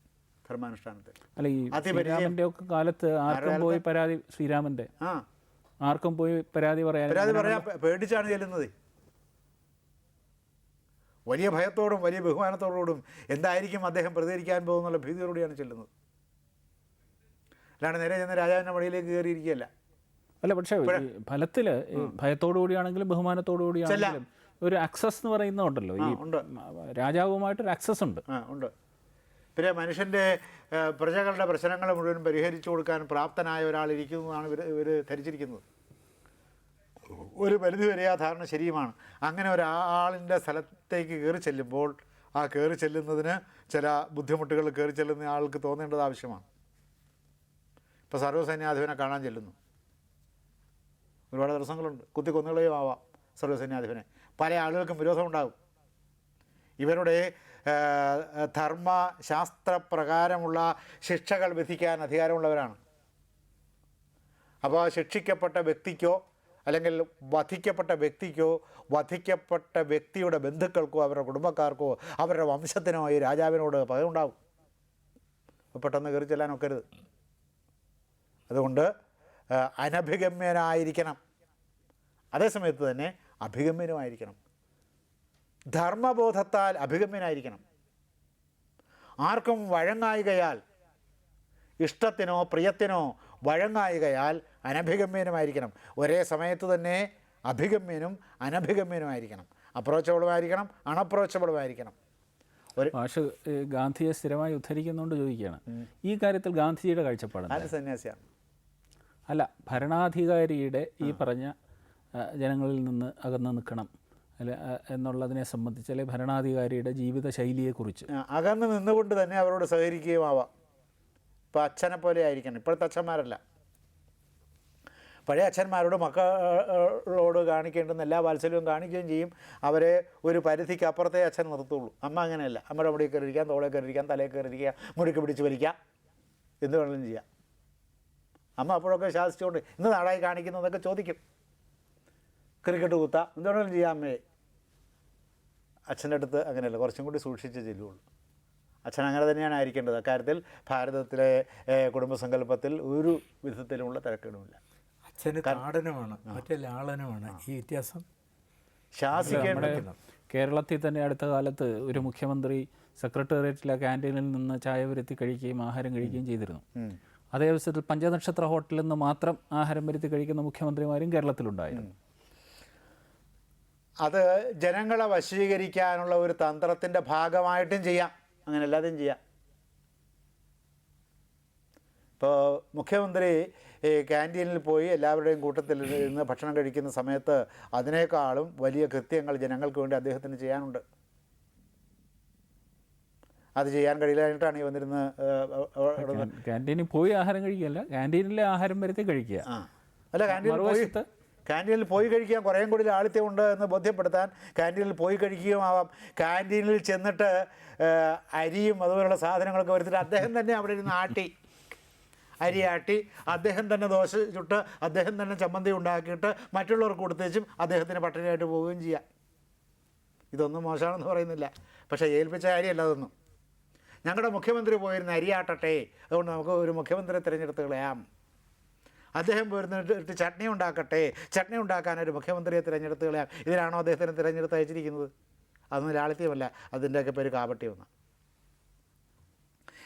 ധർമാനുഷ്ഠാനത്തിൽ. അല്ല ഈ ശ്രീരാമന്റെ ഒക്കെ കാലത്ത് ആർക്കും പോയി പരാതി ശ്രീരാമന്റെ. ആ. ആർക്കും പോയി പരാതി പറയാൻ പരാതി പറയാ പേടിച്ചാണ് ചെല്ലുന്നത്. വലിയ ഭയത്തോടും വലിയ ബഹുമാനത്തോടും എന്തായിരിക്കും അദ്ദേഹം പ്രതികരിക്കാൻ പോകുന്നുള്ള ഭീതിയോടുകൂടിയാണ് ചെല്ലുന്നത്. അല്ലാണ്ട് നേരെ ചെന്ന് രാജാവിന്റെ മടിയിലേക്ക് കയറിയിരിക്കുകയല്ല. അല്ല പക്ഷേ ഫലത്തിൽ ഭയത്തോടു കൂടിയാണെങ്കിലും ബഹുമാനത്തോടു കൂടിയാണെങ്കിലും ഒരു അക്സസ് എന്ന് പറയുന്നുണ്ടല്ലോ. ഈ രാജാവുമായിട്ട് രാജാവുമായിട്ടൊരു അക്സസ് ഉണ്ട്. ഉണ്ട്. പിന്നെ മനുഷ്യന്റെ പ്രജകളുടെ പ്രശ്നങ്ങൾ മുഴുവൻ പരിഹരിച്ചു കൊടുക്കാൻ പ്രാപ്തനായ ഒരാൾ ഇരിക്കുന്നതാണ് ഇവർ ഇവർ ധരിച്ചിരിക്കുന്നത്. ഒരു പരിധി വരെ ആ ധാരണ ശരിയുമാണ്. അങ്ങനെ ഒരാളിന്റെ സ്ഥലത്തേക്ക് കയറി ചെല്ലുമ്പോൾ ആ കയറി ചെല്ലുന്നതിന് ചില ബുദ്ധിമുട്ടുകൾ കയറി ചെല്ലുന്ന ആൾക്ക് തോന്നേണ്ടത് ആവശ്യമാണ്. ഇപ്പോൾ സർവസൈന്യാധിപനെ കാണാൻ ചെല്ലുന്നു. ഒരുപാട് ദിവസങ്ങളുണ്ട്. കുത്തി കൊന്നുകളയും ആവാം സർവസൈന്യാധിപനെ. പല ആളുകൾക്കും വിരോധമുണ്ടാകും. ഇവരുടെ ധർമ്മ ധർമ്മശാസ്ത്രപ്രകാരമുള്ള ശിക്ഷകൾ വിധിക്കാൻ അധികാരമുള്ളവരാണ്. അപ്പോൾ ശിക്ഷിക്കപ്പെട്ട വ്യക്തിക്കോ അല്ലെങ്കിൽ വധിക്കപ്പെട്ട വ്യക്തിക്കോ വധിക്കപ്പെട്ട വ്യക്തിയുടെ ബന്ധുക്കൾക്കോ അവരുടെ കുടുംബക്കാർക്കോ അവരുടെ വംശത്തിനോ ഈ രാജാവിനോട് പകയുണ്ടാവും പെട്ടെന്ന് കയറി ചെല്ലാൻ ഒക്കരുത്. അതുകൊണ്ട് അനഭിഗമ്യനായിരിക്കണം. അതേസമയത്ത് തന്നെ അഭിഗമ്യനുമായിരിക്കണം. ധർമ്മബോധത്താൽ അഭിഗമ്യനായിരിക്കണം. ആർക്കും വഴങ്ങായികയാൽ ഇഷ്ടത്തിനോ പ്രിയത്തിനോ വഴങ്ങായികയാൽ അനഭിഗമ്യനുമായിരിക്കണം. ഒരേ സമയത്ത് തന്നെ അഭിഗമ്യനും അനഭിഗമ്യനുമായിരിക്കണം. അപ്രോച്ചബിളുമായിരിക്കണം അണപ്രോച്ചബിളുമായിരിക്കണം. ഒരു ഭാഷ ഏ, ഗാന്ധിയെ സ്ഥിരമായി ഉദ്ധരിക്കുന്നുകൊണ്ട് ചോദിക്കുകയാണ്. ഈ കാര്യത്തിൽ ഗാന്ധിജിയുടെ കാഴ്ചപ്പാട് സന്യാസിയാണ്. അല്ല ഭരണാധികാരിയുടെ ഈ പറഞ്ഞ ജനങ്ങളിൽ നിന്ന് അകന്നു നിൽക്കണം. അല്ലെ എന്നുള്ളതിനെ സംബന്ധിച്ച് അല്ലെ ഭരണാധികാരിയുടെ ജീവിത ശൈലിയെക്കുറിച്ച് അകന്ന് നിന്നുകൊണ്ട് തന്നെ അവരോട് സഹകരിക്കുകയും ആവാം. ഇപ്പോൾ അച്ഛനെ പോലെ ആയിരിക്കണം. ഇപ്പോഴത്തെ അച്ഛന്മാരല്ല. പഴയ അച്ഛന്മാരോട് മക്കളോട് കാണിക്കേണ്ടുന്ന എല്ലാ വാത്സല്യവും കാണിക്കുകയും ചെയ്യും. അവരെ ഒരു പരിധിക്ക് അപ്പുറത്തെ അച്ഛൻ നിർത്തുള്ളൂ. അമ്മ അങ്ങനെയല്ല. അമ്മയുടെ മുടി കയറിയിരിക്കാം തോളെ കയറിയിരിക്കാം തലയിൽ കയറിയിരിക്കാം മുടിക്ക് പിടിച്ച് വലിക്കാം. എന്ത് വേണമെങ്കിലും ചെയ്യാം. അമ്മ അപ്പോഴൊക്കെ ശാസിച്ചുകൊണ്ട് ഇന്ന് നാടായി കാണിക്കുന്നതൊക്കെ ചോദിക്കും. ക്രിക്കറ്റ് കുത്താം. എന്തുകൊണ്ടെങ്കിലും വേണമെങ്കിലും ചെയ്യാം അമ്മയെ അച്ഛന്റെ അടുത്ത് അങ്ങനെയല്ല കുറച്ചും കൂടി സൂക്ഷിച്ച് ചെല്ലുള്ളൂ. അച്ഛൻ അങ്ങനെ തന്നെയാണ് ആയിരിക്കേണ്ടത്. അക്കാര്യത്തിൽ ഭാരതത്തിലെ കുടുംബസങ്കല്പത്തിൽ ഒരു വിധത്തിലുമുള്ള തിരക്കേടുമില്ല. അച്ഛന് താടനമാണ് മറ്റേ ലാളനമാണ് ഈ വ്യത്യാസം. ശാസിക്കേണ്ട കേരളത്തിൽ തന്നെ അടുത്ത കാലത്ത് ഒരു മുഖ്യമന്ത്രി സെക്രട്ടേറിയറ്റിലെ ക്യാന്റീനിൽ നിന്ന് ചായ വരുത്തി കഴിക്കുകയും ആഹാരം കഴിക്കുകയും ചെയ്തിരുന്നു. അതേ അവസരത്തിൽ പഞ്ചനക്ഷത്ര ഹോട്ടലിൽ നിന്ന് മാത്രം ആഹാരം വരുത്തി കഴിക്കുന്ന മുഖ്യമന്ത്രിമാരും കേരളത്തിലുണ്ടായിരുന്നു. അത് ജനങ്ങളെ വശീകരിക്കാനുള്ള ഒരു തന്ത്രത്തിന്റെ ഭാഗമായിട്ടും ചെയ്യാം. അങ്ങനെ എല്ലാതും ചെയ്യാം. ഇപ്പോൾ മുഖ്യമന്ത്രി ഈ ക്യാന്റീനിൽ പോയി എല്ലാവരുടെയും കൂട്ടത്തിൽ ഇരുന്ന് ഭക്ഷണം കഴിക്കുന്ന സമയത്ത് അതിനേക്കാളും വലിയ കൃത്യങ്ങൾ ജനങ്ങൾക്ക് വേണ്ടി അദ്ദേഹത്തിന് ചെയ്യാനുണ്ട്. അത് ചെയ്യാൻ കഴിയില്ലായിട്ടാണ് ഈ വന്നിരുന്ന് ഏഹ്, അവിടെ നിന്ന് ക്യാന്റീനിൽ പോയി ആഹാരം കഴിക്കുകയല്ല ക്യാന്റീനിലെ ആഹാരം വരുത്തി കഴിക്കുക. അല്ല ക്യാന്റീനിൽ പോയി മറുവശത്ത് ക്യാന്റീനിൽ പോയി കഴിക്കാൻ കുറേയും കൂടി ലാളിത്യമുണ്ട് എന്ന് ബോധ്യപ്പെടുത്താൻ ക്യാന്റീനിൽ പോയി കഴിക്കുകയും ആവാം ക്യാന്റീനിൽ ചെന്നിട്ട് അരിയും അതുപോലുള്ള സാധനങ്ങളൊക്കെ വരുത്തിട്ട് അദ്ദേഹം തന്നെ അവിടെ ഇരുന്ന് ആട്ടി. അരി ആട്ടി അദ്ദേഹം തന്നെ ദോശ ചുട്ട് അദ്ദേഹം തന്നെ ചമ്മന്തി ഉണ്ടാക്കിയിട്ട് മറ്റുള്ളവർക്ക് കൊടുത്തേച്ചും അദ്ദേഹത്തിന് പട്ടിണിയായിട്ട് പോവുകയും ചെയ്യാം. ഇതൊന്നും മോശമാണെന്ന് പറയുന്നില്ല. പക്ഷേ ഏൽപ്പിച്ച കാര്യമല്ല അതൊന്നും. ഞങ്ങളുടെ മുഖ്യമന്ത്രി പോയിരുന്ന അരിയാട്ടട്ടെ അതുകൊണ്ട് നമുക്ക് ഒരു മുഖ്യമന്ത്രി തിരഞ്ഞെടുത്ത് കളയാം. അദ്ദേഹം പോരുന്നിട്ട് ചട്നി ഉണ്ടാക്കട്ടെ. ചട്നി ഉണ്ടാക്കാൻ ഒരു മുഖ്യമന്ത്രിയെ തിരഞ്ഞെടുത്ത് കളയാം ഇതിനാണോ അദ്ദേഹത്തിന് തിരഞ്ഞെടുത്ത് അയച്ചിരിക്കുന്നത്? അതൊന്നും ലാളിത്യമല്ല. അതിന്റെയൊക്കെ പേര് കാപട്യമെന്ന്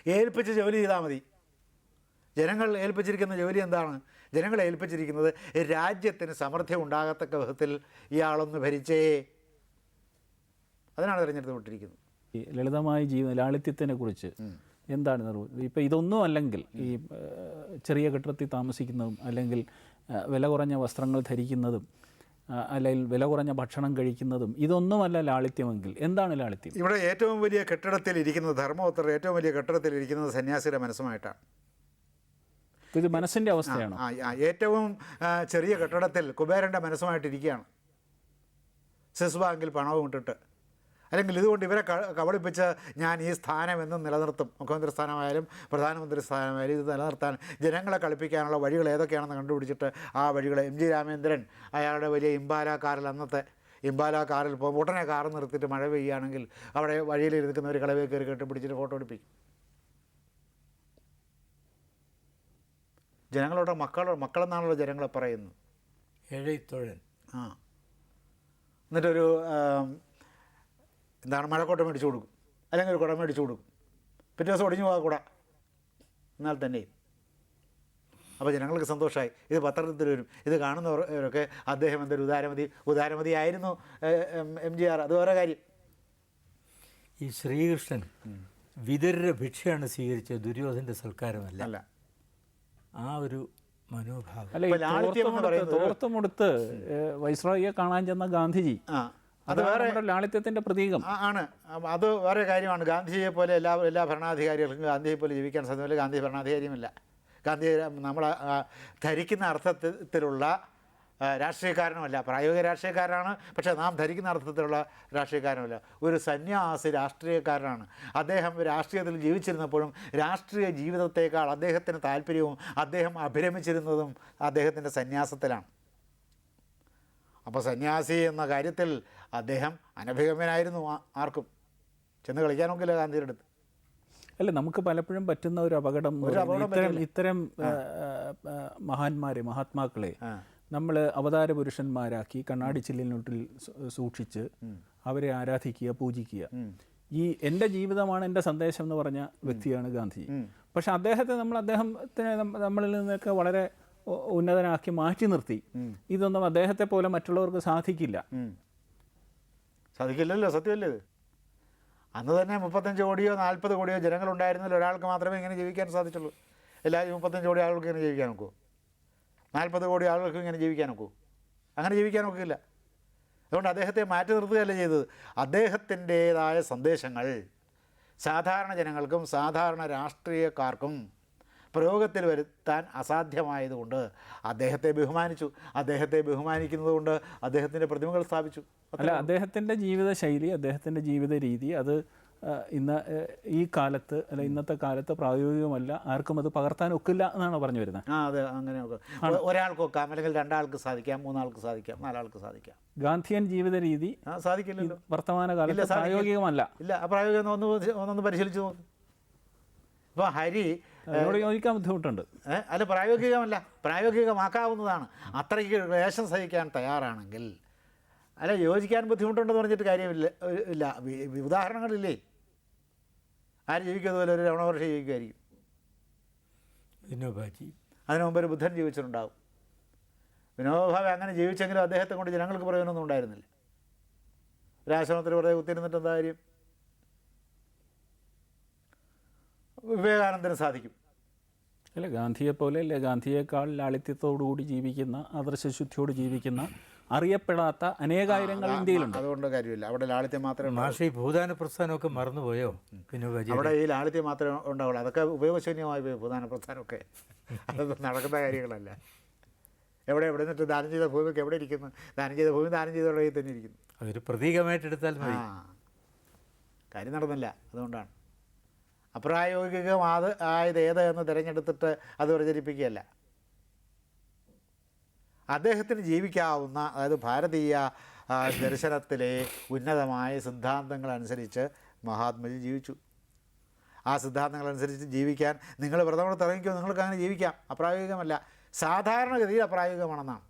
ഏൽപ്പിച്ച് ജോലി ചെയ്താൽ മതി. ജനങ്ങൾ ഏൽപ്പിച്ചിരിക്കുന്ന ജോലി എന്താണ്? ജനങ്ങൾ ഏൽപ്പിച്ചിരിക്കുന്നത് രാജ്യത്തിന് സമൃദ്ധി ഉണ്ടാകത്തക്ക വിധത്തിൽ ഇയാളൊന്ന് ഭരിച്ചേ. അതിനാണ് തിരഞ്ഞെടുത്ത് വിട്ടിരിക്കുന്നത്. ലളിതമായ ജീവിത ലാളിത്യത്തിനെ കുറിച്ച് എന്താണ് നിർവ- ഇപ്പം ഇതൊന്നും അല്ലെങ്കിൽ ഈ ചെറിയ കെട്ടിടത്തിൽ താമസിക്കുന്നതും അല്ലെങ്കിൽ വില കുറഞ്ഞ വസ്ത്രങ്ങൾ ധരിക്കുന്നതും അല്ലെങ്കിൽ വില കുറഞ്ഞ ഭക്ഷണം കഴിക്കുന്നതും ഇതൊന്നുമല്ല ലാളിത്യമെങ്കിൽ. എന്താണ് ലാളിത്യം? ഇവിടെ ഏറ്റവും വലിയ കെട്ടിടത്തിൽ ഇരിക്കുന്നത് ധർമ്മപുത്രർ ഏറ്റവും വലിയ കെട്ടിടത്തിൽ ഇരിക്കുന്നത് സന്യാസിയുടെ മനസ്സുമായിട്ടാണ്. ഇത് മനസ്സിന്റെ അവസ്ഥയാണോ? ഏറ്റവും ചെറിയ കെട്ടിടത്തിൽ കുബേരന്റെ മനസ്സുമായിട്ടിരിക്കുകയാണ്. സ്വിസ് ബാങ്കിൽ പണവും ഇട്ടിട്ട്. അല്ലെങ്കിൽ ഇതുകൊണ്ട് ഇവരെ കബളിപ്പിച്ച് ഞാൻ ഈ സ്ഥാനം എന്നും നിലനിർത്തും. മുഖ്യമന്ത്രി സ്ഥാനമായാലും പ്രധാനമന്ത്രി സ്ഥാനമായാലും ഇത് നിലനിർത്താൻ ജനങ്ങളെ കളിപ്പിക്കാനുള്ള വഴികൾ ഏതൊക്കെയാണെന്ന് കണ്ടുപിടിച്ചിട്ട് ആ വഴികൾ എം ജി രാമേന്ദ്രൻ അയാളുടെ വലിയ ഇമ്പാല കാറിൽ അന്നത്തെ ഇമ്പാല കാറിൽ പോകും ഉടനെ കാർ നിർത്തിയിട്ട് മഴ പെയ്യുകയാണെങ്കിൽ അവിടെ വഴിയിൽ ഇരിക്കുന്നവർ കളവേ കയറി കെട്ടി പിടിച്ചിട്ട് ഫോട്ടോ എടുപ്പിക്കും. ജനങ്ങളുടെ മക്കളോട് മക്കളെന്നാണല്ലോ ജനങ്ങളെ പറയുന്നത്. ഏഴൈത്തോഴൻ ആ. എന്നിട്ടൊരു എന്താണ് മഴക്കോട്ട മേടിച്ചു കൊടുക്കും. അല്ലെങ്കിൽ ഒരു കുട മേടിച്ചു കൊടുക്കും. പിറ്റേ ദിവസം ഒടിഞ്ഞു പോകാം കുട. എന്നാൽ തന്നെ. അപ്പോൾ ജനങ്ങൾക്ക് സന്തോഷമായി. ഇത് പത്രത്തിൽ വരും. ഇത് കാണുന്നവരൊക്കെ അദ്ദേഹം എന്തൊരു ഉദാരമതി ഉദാരമതി ആയിരുന്നു എം ജി ആർ. അത് വേറെ കാര്യം. ഈ ശ്രീകൃഷ്ണൻ വിതുരരുടെ ഭിക്ഷയാണ് സ്വീകരിച്ചത്. ദുര്യോധന്റെ സൽക്കാരമല്ല. അല്ല. ആ ഒരു മനോഭാവം. തോർത്തുമുടുത്ത് വൈസ്രോയിയെ കാണാൻ ചെന്ന ഗാന്ധിജി ആ. അത് വേറെ ലാളിത്യത്തിന്റെ പ്രതീകം. ആണ്. അത് വേറെ കാര്യമാണ്. ഗാന്ധിജിയെ പോലെ എല്ലാ എല്ലാ ഭരണാധികാരികൾക്കും ഗാന്ധിയെ പോലെ ജീവിക്കാൻ സാധ്യമല്ല. ഗാന്ധി ഭരണാധികാരിയുമില്ല. ഗാന്ധി നമ്മൾ ധരിക്കുന്ന അർത്ഥത്തിലുള്ള രാഷ്ട്രീയക്കാരനുമല്ല. പ്രായോഗിക രാഷ്ട്രീയക്കാരനാണ്. പക്ഷേ നാം ധരിക്കുന്ന അർത്ഥത്തിലുള്ള രാഷ്ട്രീയക്കാരനുമല്ല. ഒരു സന്യാസി രാഷ്ട്രീയക്കാരനാണ്. അദ്ദേഹം രാഷ്ട്രീയത്തിൽ ജീവിച്ചിരുന്നപ്പോഴും രാഷ്ട്രീയ ജീവിതത്തേക്കാൾ അദ്ദേഹത്തിന് താല്പര്യവും അദ്ദേഹം അഭിരമിച്ചിരുന്നതും അദ്ദേഹത്തിന്റെ സന്യാസത്തിലാണ്. അപ്പോൾ സന്യാസി എന്ന കാര്യത്തിൽ അദ്ദേഹം അനഭിഗമ്യനായിരുന്നു ആർക്കും. ചെന്ന് കളിക്കാൻ നോക്കില്ല ഗാന്ധിയുടെ അടുത്ത്. അല്ല നമുക്ക് പലപ്പോഴും പറ്റുന്ന ഒരു അപകടം ഇത്തരം ഇത്തരം മഹാന്മാരെ മഹാത്മാക്കളെ നമ്മൾ അവതാര പുരുഷന്മാരാക്കി കണ്ണാടി ചില്ലിനോട്ടിൽ സൂക്ഷിച്ച് അവരെ ആരാധിക്കുക പൂജിക്കുക. ഈ എന്റെ ജീവിതമാണ് എന്റെ സന്ദേശം എന്ന് പറഞ്ഞ വ്യക്തിയാണ് ഗാന്ധി പക്ഷെ അദ്ദേഹത്തെ നമ്മൾ അദ്ദേഹത്തിന് നമ്മളിൽ നിന്നൊക്കെ വളരെ ഉന്നതനാക്കി മാറ്റി നിർത്തി. ഇതൊന്നും അദ്ദേഹത്തെ പോലെ മറ്റുള്ളവർക്ക് സാധിക്കില്ല. സാധിക്കില്ലല്ലോ സത്യമല്ലേ അന്ന് തന്നെ മുപ്പത്തഞ്ച് കോടിയോ നാൽപ്പത് കോടിയോ ജനങ്ങളുണ്ടായിരുന്നതിൽ ഒരാൾക്ക് മാത്രമേ ഇങ്ങനെ ജീവിക്കാൻ സാധിച്ചുള്ളൂ. എല്ലാ മുപ്പത്തഞ്ച് കോടി ആളുകൾക്ക് ഇങ്ങനെ ജീവിക്കാൻ നോക്കൂ. നാൽപ്പത് കോടി ആളുകൾക്ക് ഇങ്ങനെ ജീവിക്കാൻ നോക്കൂ. അങ്ങനെ ജീവിക്കാൻ നോക്കില്ല. അതുകൊണ്ട് അദ്ദേഹത്തെ മാറ്റി നിർത്തുകയല്ല ചെയ്തത്? അദ്ദേഹത്തിന്റേതായ സന്ദേശങ്ങൾ സാധാരണ ജനങ്ങൾക്കും സാധാരണ രാഷ്ട്രീയക്കാർക്കും പ്രയോഗത്തിൽ വരുത്താൻ അസാധ്യമായതുകൊണ്ട് അദ്ദേഹത്തെ ബഹുമാനിച്ചു. അദ്ദേഹത്തെ ബഹുമാനിക്കുന്നതുകൊണ്ട് അദ്ദേഹത്തിന്റെ പ്രതിമകൾ സ്ഥാപിച്ചു. അല്ല അദ്ദേഹത്തിന്റെ ജീവിത ശൈലി അദ്ദേഹത്തിന്റെ ജീവിത രീതി അത് ഇന്ന ഈ കാലത്ത് അല്ല ഇന്നത്തെ കാലത്ത് പ്രായോഗികമല്ല ആർക്കും അത് പകർത്താൻ ഒക്കില്ല എന്നാണ് പറഞ്ഞു വരുന്നത്? ആ അതെ അങ്ങനെ ഒക്കെ ഒരാൾക്ക് ഒരാൾക്കൊക്കാം അല്ലെങ്കിൽ രണ്ടാൾക്ക് സാധിക്കാം മൂന്നാൾക്ക് സാധിക്കാം നാലാൾക്ക് സാധിക്കാം. ഗാന്ധിയൻ ജീവിത രീതി സാധിക്കില്ലല്ലോ. വർത്തമാന കാലത്ത് പ്രായോഗികമല്ല. ഇല്ല പ്രായോഗികം ഒന്ന് ഒന്ന് ഒന്നൊന്ന് പരിശീലിച്ചു നോക്ക്. ഇപ്പോൾ ഹരി യോജിക്കാൻ ബുദ്ധിമുട്ടുണ്ട്. അത് അല്ല പ്രായോഗികമല്ല. പ്രായോഗികമാക്കാവുന്നതാണ്. അത്രയ്ക്ക് വേഷം സഹിക്കാൻ തയ്യാറാണെങ്കിൽ. അല്ല യോജിക്കാൻ ബുദ്ധിമുട്ടുണ്ടെന്ന് പറഞ്ഞിട്ട് കാര്യമില്ല ഇല്ല. ഉദാഹരണങ്ങളില്ലേ? ആര് ജീവിക്കുന്നത് പോലെ ഒരു രമണവർഷി ജീവിക്കുമായിരിക്കും. വിനോബാജി. അതിനു മുമ്പ് ഒരു ബുദ്ധൻ ജീവിച്ചിട്ടുണ്ടാവും. വിനോദഭാവെ അങ്ങനെ ജീവിച്ചെങ്കിലും അദ്ദേഹത്തെ കൊണ്ട് ജനങ്ങൾക്ക് പ്രയോജനമൊന്നും ഉണ്ടായിരുന്നില്ല. ഒരാശ്രമത്തിൽ വെറുതെ കുത്തിരുന്നിട്ട് എന്താ കാര്യം? വിവേകാനന്ദന് സാധിക്കും. അല്ല ഗാന്ധിയെ പോലെ അല്ലെ ഗാന്ധിയേക്കാൾ ലാളിത്യത്തോടുകൂടി ജീവിക്കുന്ന ആദർശശുദ്ധിയോട് ജീവിക്കുന്ന അറിയപ്പെടാത്ത അനേകായിരങ്ങൾ ഇന്ത്യയിലുണ്ട്. അതുകൊണ്ട് കാര്യമില്ല. അവിടെ ലാളിത്യം മാത്രമേ ഭാഷ മാഷ ഈ ഭൂദാന പ്രസ്ഥാനമൊക്കെ മറന്നുപോയോ? പിന്നെ അവിടെ ഈ ലാളിത്യം മാത്രമേ ഉണ്ടാവുള്ളൂ. അതൊക്കെ ഉപയോഗശൂന്യമായി പോയി ഭൂദാന പ്രസ്ഥാനമൊക്കെ. അതൊന്നും നടക്കുന്ന കാര്യങ്ങളല്ല. എവിടെ എവിടെ നിന്നിട്ട് ദാനം ചെയ്ത ഭൂമിക്ക് എവിടെ ഇരിക്കുന്നു? ദാനം ചെയ്ത ഭൂമി ദാനം ചെയ്തവരുടെ കയ്യിൽ തന്നെ ഇരിക്കുന്നു. അതൊരു പ്രതീകമായിട്ട് എടുത്താൽ മതി കാര്യം നടന്നില്ല. അതുകൊണ്ടാണ്. അപ്രായോഗികമാത് ആയത് ഏത് എന്ന് തിരഞ്ഞെടുത്തിട്ട് അത് പ്രചരിപ്പിക്കുകയല്ല. അദ്ദേഹത്തിന് ജീവിക്കാവുന്ന അതായത് ഭാരതീയ ദർശനത്തിലെ ഉന്നതമായ സിദ്ധാന്തങ്ങളനുസരിച്ച് മഹാത്മജി ജീവിച്ചു. ആ സിദ്ധാന്തങ്ങളനുസരിച്ച് ജീവിക്കാൻ നിങ്ങൾ വ്രതമെടുത്ത് ഇറങ്ങിക്കോ നിങ്ങൾക്ക് അങ്ങനെ ജീവിക്കാം. അപ്രായോഗികമല്ല. സാധാരണഗതിയിൽ അപ്രായോഗികമാണെന്നാണ്.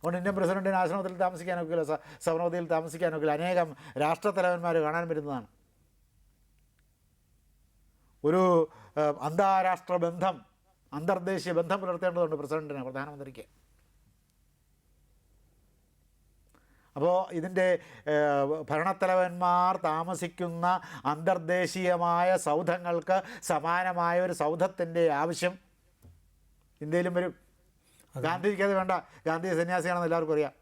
അതുകൊണ്ട് ഇന്ത്യൻ പ്രസിഡന്റിന് ആശ്രമത്തിൽ താമസിക്കാനൊക്കില്ല സ സൗനവതിയിൽ താമസിക്കാനൊക്കില്ല. അനേകം രാഷ്ട്രത്തലവന്മാർ കാണാൻ വരുന്നതാണ് ഒരു അന്താരാഷ്ട്ര ബന്ധം അന്തർദേശീയ ബന്ധം പുലർത്തേണ്ടതുണ്ട് പ്രസിഡന്റിന് പ്രധാനമന്ത്രിക്ക്. അപ്പോൾ ഇതിന്റെ ഭരണത്തലവന്മാർ താമസിക്കുന്ന അന്തർദേശീയമായ സൗധങ്ങൾക്ക് സമാനമായ ഒരു സൗധത്തിന്റെ ആവശ്യം ഇന്ത്യയിലും വരും? ഗാന്ധിജിക്ക് അത് വേണ്ട. ഗാന്ധി സന്യാസിയാണെന്ന് എല്ലാവർക്കും അറിയാം.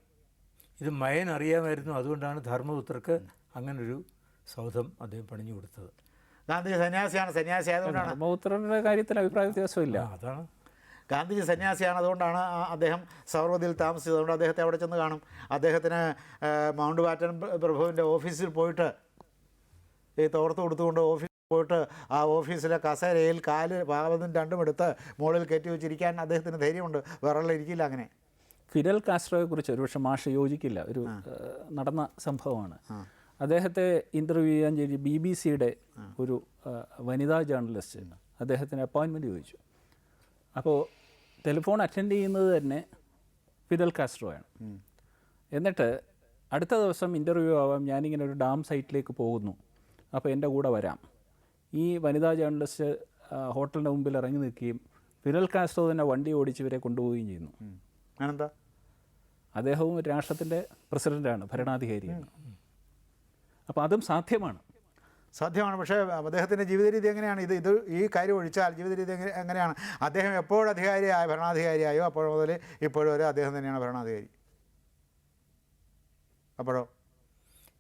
ഇത് മയൻ അറിയാമായിരുന്നു അതുകൊണ്ടാണ് ധർമ്മപുത്രക്ക് അങ്ങനൊരു സൗധം അദ്ദേഹം പണിഞ്ഞു കൊടുത്തത്. ഗാന്ധിജി സന്യാസിയാണ് സന്യാസി ആയതുകൊണ്ടാണ്. ബ്രഹ്മപുത്രരുടെ കാര്യത്തിൽ അഭിപ്രായ വ്യത്യാസമില്ല. അതാണ്. ഗാന്ധിജി സന്യാസിയാണ് അതുകൊണ്ടാണ് അദ്ദേഹം സൗർവതിയിൽ താമസിച്ചത്. അതുകൊണ്ട് അദ്ദേഹത്തെ അവിടെ ചെന്ന് കാണും. അദ്ദേഹത്തിന് മൗണ്ട് ബാറ്റൻ പ്ര- പ്രഭുവിന്റെ ഓഫീസിൽ പോയിട്ട് ഈ തോർത്ത് കൊടുത്തുകൊണ്ട് ഓഫീസിൽ പോയിട്ട് ആ ഓഫീസിലെ കസേരയിൽ കാൽ ഭാഗത്തും രണ്ടും എടുത്ത് മുകളിൽ കയറ്റി വെച്ചിരിക്കാൻ അദ്ദേഹത്തിന് ധൈര്യമുണ്ട്. വേറെ ഇരിക്കില്ല അങ്ങനെ. ഫിഡൽ കാസ്ട്രോയെ കുറിച്ച് ഒരുപക്ഷെ മാഷ് യോജിക്കില്ല. ഒരു നടന്ന സംഭവമാണ്. അദ്ദേഹത്തെ ഇന്റർവ്യൂ ചെയ്യാൻ ചെയ്ത് ബി ബി സിയുടെ ഒരു വനിതാ ജേർണലിസ്റ്റ് അദ്ദേഹത്തിന് അപ്പോയിൻമെന്റ് ചോദിച്ചു. അപ്പോൾ ടെലിഫോൺ അറ്റൻഡ് ചെയ്യുന്നത് തന്നെ ഫിഡൽ കാസ്ട്രോയാണ്. എന്നിട്ട് അടുത്ത ദിവസം ഇന്റർവ്യൂ ആവാം ഞാനിങ്ങനെ ഒരു ഡാം സൈറ്റിലേക്ക് പോകുന്നു. അപ്പോൾ എന്റെ കൂടെ വരാം. ഈ വനിതാ ജേർണലിസ്റ്റ് ഹോട്ടലിന്റെ മുമ്പിൽ ഇറങ്ങി നിൽക്കുകയും ഫിദൽ കാസ്ട്രോ തന്നെ വണ്ടി ഓടിച്ച് ഇവരെ കൊണ്ടുപോവുകയും ചെയ്യുന്നു. അങ്ങനെന്താ അദ്ദേഹവും രാഷ്ട്രത്തിന്റെ പ്രസിഡന്റാണ് ഭരണാധികാരിയാണ്. അപ്പോൾ അതും സാധ്യമാണ്. സാധ്യമാണ്. പക്ഷേ അദ്ദേഹത്തിന്റെ ജീവിത രീതി എങ്ങനെയാണ്? ഇത് ഇത് ഈ കാര്യം ഒഴിച്ചാൽ ജീവിത രീതി എങ്ങനെ എങ്ങനെയാണ്? അദ്ദേഹം എപ്പോഴും അധികാരിയായ ഭരണാധികാരിയായോ? അപ്പോൾ മുതൽ ഇപ്പോഴും വരെ അദ്ദേഹം തന്നെയാണ് ഭരണാധികാരി. അപ്പോഴോ?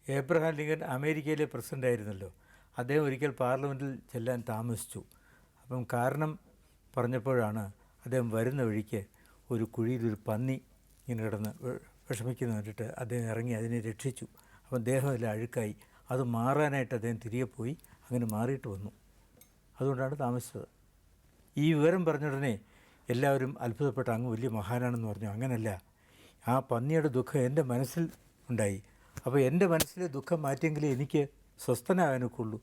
ഏബ്രഹാം ലിങ്കൻ അമേരിക്കയിലെ പ്രസിഡന്റ് ആയിരുന്നല്ലോ. അദ്ദേഹം ഒരിക്കൽ പാർലമെന്റിൽ ചെല്ലാൻ താമസിച്ചു. അപ്പം കാരണം പറഞ്ഞപ്പോഴാണ് അദ്ദേഹം വരുന്ന വഴിക്ക് ഒരു കുഴിയിൽ ഒരു പന്നി ഇങ്ങനെ കിടന്ന് വിഷമിക്കുന്ന കണ്ടിട്ട് അദ്ദേഹം ഇറങ്ങി അതിനെ രക്ഷിച്ചു. അപ്പം ദേഹം എല്ലാം അഴുക്കായി. അത് മാറാനായിട്ട് അദ്ദേഹം തിരികെ പോയി. അങ്ങനെ മാറിയിട്ട് വന്നു. അതുകൊണ്ടാണ് താമസിച്ചത്. ഈ വിവരം പറഞ്ഞ ഉടനെ എല്ലാവരും അത്ഭുതപ്പെട്ട അങ്ങ് വലിയ മഹാനാണെന്ന് പറഞ്ഞു. അങ്ങനല്ല. ആ പന്നിയുടെ ദുഃഖം എന്റെ മനസ്സിൽ ഉണ്ടായി. അപ്പോൾ എന്റെ മനസ്സിലെ ദുഃഖം മാറ്റിയെങ്കിലേ എനിക്ക് സ്വസ്ഥനാകാനൊക്കെ ഉള്ളൂ.